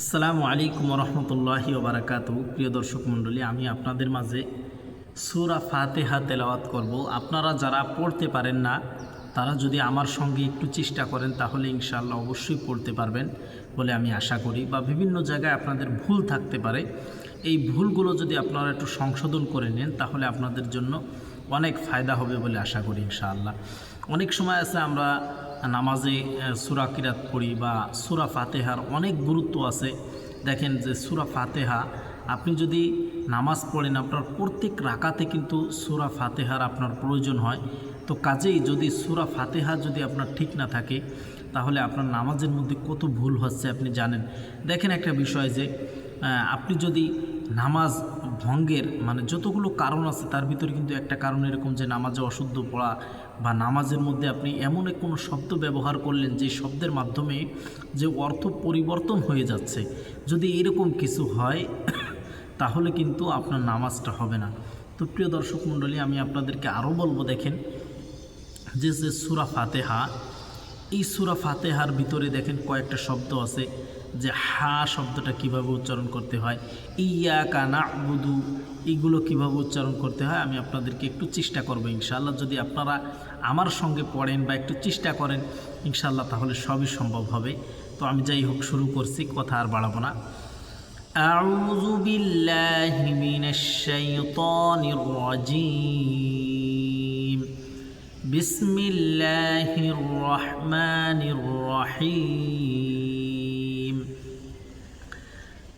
আসসালামু আলাইকুম রহমতুল্লাহি ওবরাকাতু প্রিয় দর্শক মণ্ডলী, আমি আপনাদের মাঝে সুরা ফাতেহা তেলাওয়াত করব। আপনারা যারা পড়তে পারেন না, তারা যদি আমার সঙ্গে একটু চেষ্টা করেন, তাহলে ইনশাল্লাহ অবশ্যই পড়তে পারবেন বলে আমি আশা করি বা বিভিন্ন জায়গায় আপনাদের ভুল থাকতে পারে। এই ভুলগুলো যদি আপনারা একটু সংশোধন করে নেন, তাহলে আপনাদের জন্য অনেক ফায়দা হবে বলে আশা করি ইনশাআল্লাহ। অনেক সময় আছে আমরা নামাজে সুরা কিরাত পড়ি বা সুরা ফাতেহার অনেক গুরুত্ব আছে। দেখেন যে সুরা ফাতেহা, আপনি যদি নামাজ পড়েন, আপনার প্রত্যেক রাকাতে কিন্তু সুরা ফাতেহার আপনার প্রয়োজন হয়। তো কাজেই যদি সুরা ফাতেহা যদি আপনার ঠিক না থাকে, তাহলে আপনার নামাজের মধ্যে কত ভুল হচ্ছে আপনি জানেন। দেখেন একটা বিষয় যে আপনি যদি নামাজ ভঙ্গের মানে যতগুলো কারণ আছে, তার ভিতরে কিন্তু একটা কারণ এরকম যে নামাজে অশুদ্ধ পড়া বা নামাজের মধ্যে আপনি এমন এক কোনো শব্দ ব্যবহার করলেন যে শব্দের মাধ্যমে যে অর্থ পরিবর্তন হয়ে যাচ্ছে। যদি এরকম কিছু হয়, তাহলে কিন্তু আপনার নামাজটা হবে না। তো প্রিয় দর্শক মণ্ডলী, আমি আপনাদেরকে আরও বলব, দেখেন, যে যে সুরা ফাতেহা, এই সুরা ফাতেহার ভিতরে দেখেন কয়েকটা শব্দ আছে। যে হা শব্দটা কিভাবে উচ্চারণ করতে হয় ইয়া কানা বুদু এইগুলো কিভাবে উচ্চারণ করতে হয় আমি আপনাদেরকে একটু চেষ্টা করবো ইনশাআল্লাহ যদি আপনারা আমার সঙ্গে পড়েন বা একটু চেষ্টা করেন ইনশাআল্লাহ তাহলে সবই সম্ভব হবে তো আমি যাই হোক শুরু করছি কথা আর বাড়াবো না أعوذ بالله من الشيطان الرجيم بسم الله الرحمن الرحيم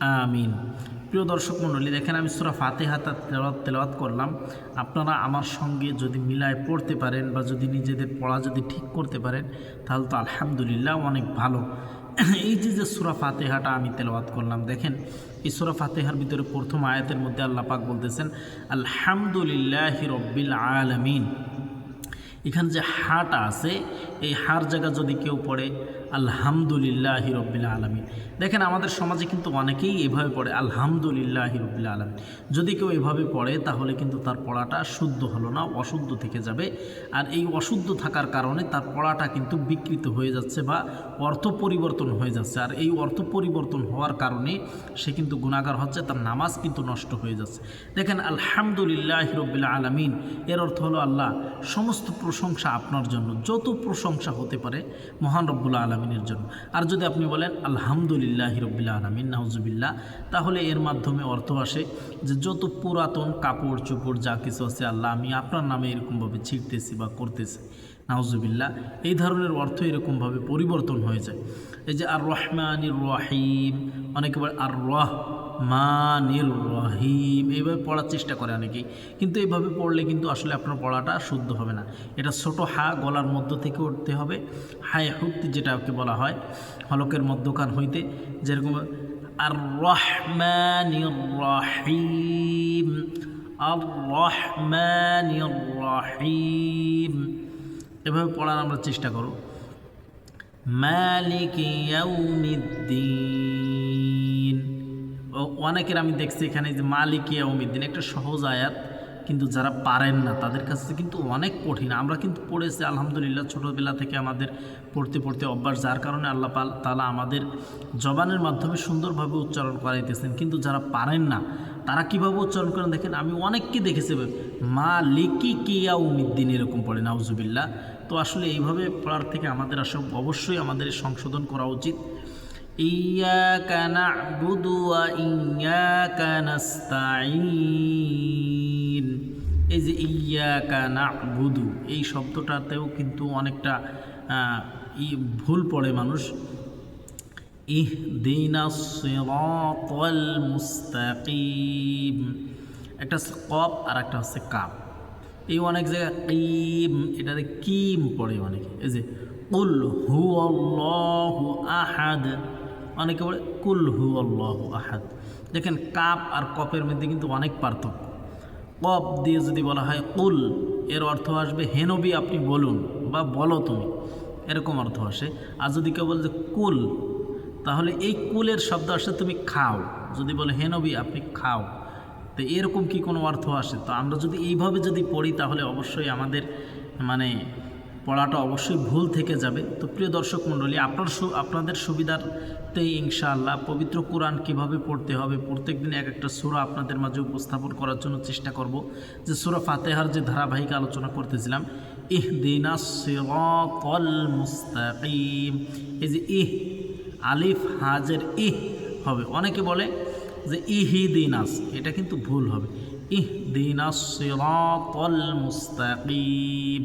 আমিন। প্রিয় দর্শক মণ্ডলী, দেখেন আমি সুরা ফাতেহাতা তেলাওয়াত তেলাওয়াত করলাম। আপনারা আমার সঙ্গে যদি মিলায় পড়তে পারেন বা যদি নিজেদের পড়া যদি ঠিক করতে পারেন, তাহলে তো আলহামদুলিল্লাহ অনেক ভালো। এই যে যে সুরা ফাতেহাটা আমি তেলাওয়াত করলাম, দেখেন এই সুরা ফাতেহার ভিতরে প্রথম আয়াতের মধ্যে আল্লাহ পাক বলতেছেন, আলহামদুলিল্লাহ রব্বিল আলামিন। এখানে যে হাটা আছে, এই হার জায়গা যদি কেউ পড়ে আলহামদুলিল্লাহ রব্বিল আলমী দেখেন, আমাদের সমাজে কিন্তু অনেকেই এভাবে পড়ে, আলহামদুলিল্লাহ রব্বিল আলমী যদি কেউ এভাবে পড়ে, তাহলে কিন্তু তার পড়াটা শুদ্ধ হলো না, অশুদ্ধ থেকে যাবে। আর এই অশুদ্ধ থাকার কারণে তার পড়াটা কিন্তু বিকৃত হয়ে যাচ্ছে বা অর্থ পরিবর্তন হয়ে যাচ্ছে। আর এই অর্থ পরিবর্তন হওয়ার কারণে সে কিন্তু গুণাগার হচ্ছে, তার নামাজ কিন্তু নষ্ট হয়ে যাচ্ছে। দেখেন, আলহামদুলিল্লাহ রব্বিল আলমিন, এর অর্থ হলো আল্লাহ, সমস্ত প্রশংসা আপনার জন্য। যত প্রশংসা হতে পারে, মহান রব্বুল্লা আলমিনের জন্য। আর যদি আপনি বলেন, আলহামদুলিল্লাহ হিরবিল্লা আলমিন নাহজুবিল্লাহ তাহলে এর মাধ্যমে অর্থ আসে যে যত পুরাতন কাপড় চোপড় যা কিছু আছে আল্লাহ আমি আপনার নামে এরকমভাবে ছিঁড়তেছি বা করতেছি। নাহজুবিল্লাহ এই ধরনের অর্থ এরকমভাবে পরিবর্তন হয়ে যায়। এই যে আর রহমানির রহিম, অনেকে বলে আর রহ মানির রহিম। এইভাবে পড়ার চেষ্টা করে অনেকেই। কিন্তু এইভাবে পড়লে কিন্তু আসলে আপনার পড়াটা শুদ্ধ হবে না। এটা ছোট হা গলার মধ্য থেকে উঠতে হবে। হায় হুক্তি যেটাকে বলা হয়, হলকের মধ্যখান হইতে। যেরকম আর রহমানির রহিম। আর রহমানির রহিম। এভাবে পড়ার আমরা চেষ্টা করব। মালিক ইয়াউমিদ্দিন। অনেকের আমি দেখছি এখানে যে মালিক ইয়াউমিদ্দিন একটা সহজ আয়াত, কিন্তু যারা পারেন না, তাদের কাছে কিন্তু অনেক কঠিন। আমরা কিন্তু পড়েছি, আলহামদুলিল্লাহ, ছোটোবেলা থেকে আমাদের পড়তে পড়তে অভ্যাস, যার কারণে আল্লাহ পাল তালা আমাদের জবানের মাধ্যমে সুন্দরভাবে উচ্চারণ করাইতেছেন। কিন্তু যারা পারেন না, তারা কীভাবে উচ্চারণ করেন? দেখেন, আমি অনেককে দেখেছি মা লিকি কিয়া উমিদ্দিন এরকম পড়ে, নাউজুবিল্লাহ। তো আসলে এইভাবে পড়ার থেকে আমাদের আসলে অবশ্যই আমাদের সংশোধন করা উচিত। إياك نعبد وإياك نستعين এই যে ইয়াকা না বুধু এই শব্দটাতেও কিন্তু অনেকটা আহ, ই ভুল পড়ে মানুষ ইহ দিনা সিরাতাল মুস্তাকিম একটা হচ্ছে কপ আর একটা হচ্ছে কাপ এই অনেক জায়গায় কিম এটাতে কিম পড়ে অনেকে এই যে কুল হু আল্লাহু আহাদ অনেকে বলে? কুল হু আল্লাহু আহাদ। দেখেন কাপ আর কপের মধ্যে কিন্তু অনেক পার্থক্য। কপ দিয়ে যদি বলা হয় কুল, এর অর্থ আসবে হেনবি আপনি বলুন বা বলো তুমি এরকম অর্থ আসে। আর যদি কেউ বলে যে কুল, তাহলে এই কুলের শব্দ আসে, তুমি খাও যদি বলে হেনবি আপনি খাও তো এরকম কি কোনো অর্থ আসে? তো আমরা যদি এইভাবে যদি পড়ি, তাহলে অবশ্যই আমাদের মানে পড়াটা অবশ্যই ভুল থেকে যাবে। তো প্রিয় দর্শক মণ্ডলী, আপনার আপনাদের সুবিধার্থেই ইনশাআল্লাহ পবিত্র কোরআন কীভাবে পড়তে হবে প্রত্যেক দিন এক একটা সুরা আপনাদের মাঝে উপস্থাপন করার জন্য চেষ্টা করব। যে সুরা ফাতেহার যে ধারাবাহিক আলোচনা করতেছিলাম ইহ দিনা সিরাতাল মুস্তাকিম। এই যে ইহ, আলিফ, হাজের ইহ হবে। অনেকে বলে যে ইহি দিনাস এটা কিন্তু ভুল হবে। ইহ দিনাস সিরাতাল মুস্তাকিম।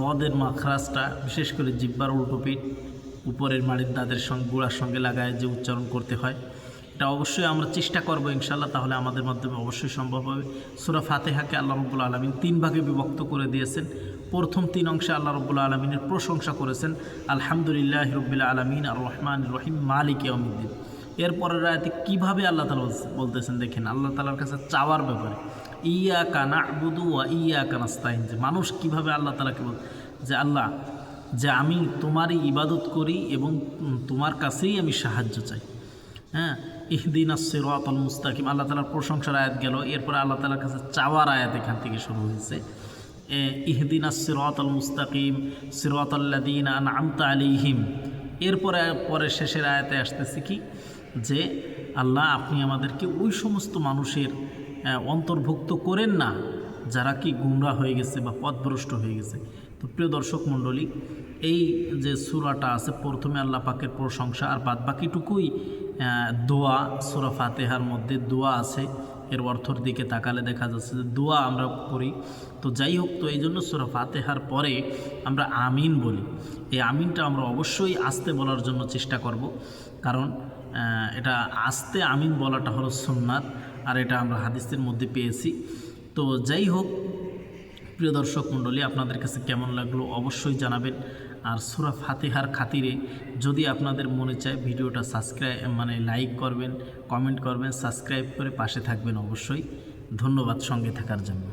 দদের মাখরাজটা, বিশেষ করে জিব্বার উল্টো পিঠ, উপরের মাড়ির দাঁতের সঙ্গে, গোড়ার সঙ্গে লাগায় যে উচ্চারণ করতে হয়, এটা অবশ্যই আমরা চেষ্টা করব ইনশাল্লাহ তাহলে আমাদের মাধ্যমে অবশ্যই সম্ভব হবে। সুরা ফাতেহাকে আল্লাহ রব্বুল আলমিন তিন ভাগে বিভক্ত করে দিয়েছেন। প্রথম তিন অংশে আল্লাহ রব্বুল আলমিনের প্রশংসা করেছেন, আলহামদুলিল্লাহ রব্বুল আলমিন, আর রহমান রহিম, মালিক ইয়ামুদ্দিন এরপরের রায়তে কীভাবে আল্লাহ তালা বলতেছেন, দেখেন, আল্লাহ তালার কাছে চাওয়ার ব্যাপারে। ইয়া কানা বুদু ওয়া ইয়া কানাস্তাইন যে মানুষ কীভাবে আল্লাহ তালাকে বল যে আল্লাহ, যে আমি তোমারই ইবাদত করি এবং তোমার কাছেই আমি সাহায্য চাই। হ্যাঁ ইহদিন সিরাতাল মুস্তাকিম আল্লাহ তালার প্রশংসার আয়াত গেল। এরপরে আল্লাহ তালার কাছে চাওয়ার আয়াত এখান থেকে শুরু হয়েছে। ইহদিন সিরাতাল মুস্তাকিম সিরাতাল্লাদিন আনআমতা আলাইহিম এরপরে পরে শেষের আয়াতে আসতেছে কি? যে আল্লাহ আপনি আমাদেরকে ওই সমস্ত মানুষের অন্তর্ভুক্ত করেন না, যারা কি গুমরা হয়ে গেছে বা পথভ্রষ্ট হয়ে গেছে। তো প্রিয় দর্শক মণ্ডলী, এই যে সুরাটা আছে, প্রথমে আল্লাহ পাকের প্রশংসা আর বাদ বাকিটুকুই দোয়া, সুরা ফাতেহার মধ্যে দোয়া আছে। এর অর্থর দিকে তাকালে দেখা যাচ্ছে যে দোয়া আমরা করি। তো যাই হোক, তো এই জন্য সুরা ফাতেহার পরে আমরা আমিন বলি। এই আমিনটা আমরা অবশ্যই আস্তে বলার জন্য চেষ্টা করব। কারণ এটা আস্তে আমিন বলাটা হলো সুন্নাত, আর এটা আমরা হাদিসের মধ্যে পেয়েছি। তো যাই হোক, প্রিয় দর্শক মণ্ডলী, আপনাদের কাছে কেমন লাগল অবশ্যই জানাবেন। আর সুরা ফাতেহার খাতিরে যদি আপনাদের মনে চায় ভিডিওটা সাবস্ক্রাইব মানে লাইক করবেন, কমেন্ট করবেন, সাবস্ক্রাইব করে পাশে থাকবেন অবশ্যই। ধন্যবাদ সঙ্গে থাকার জন্য।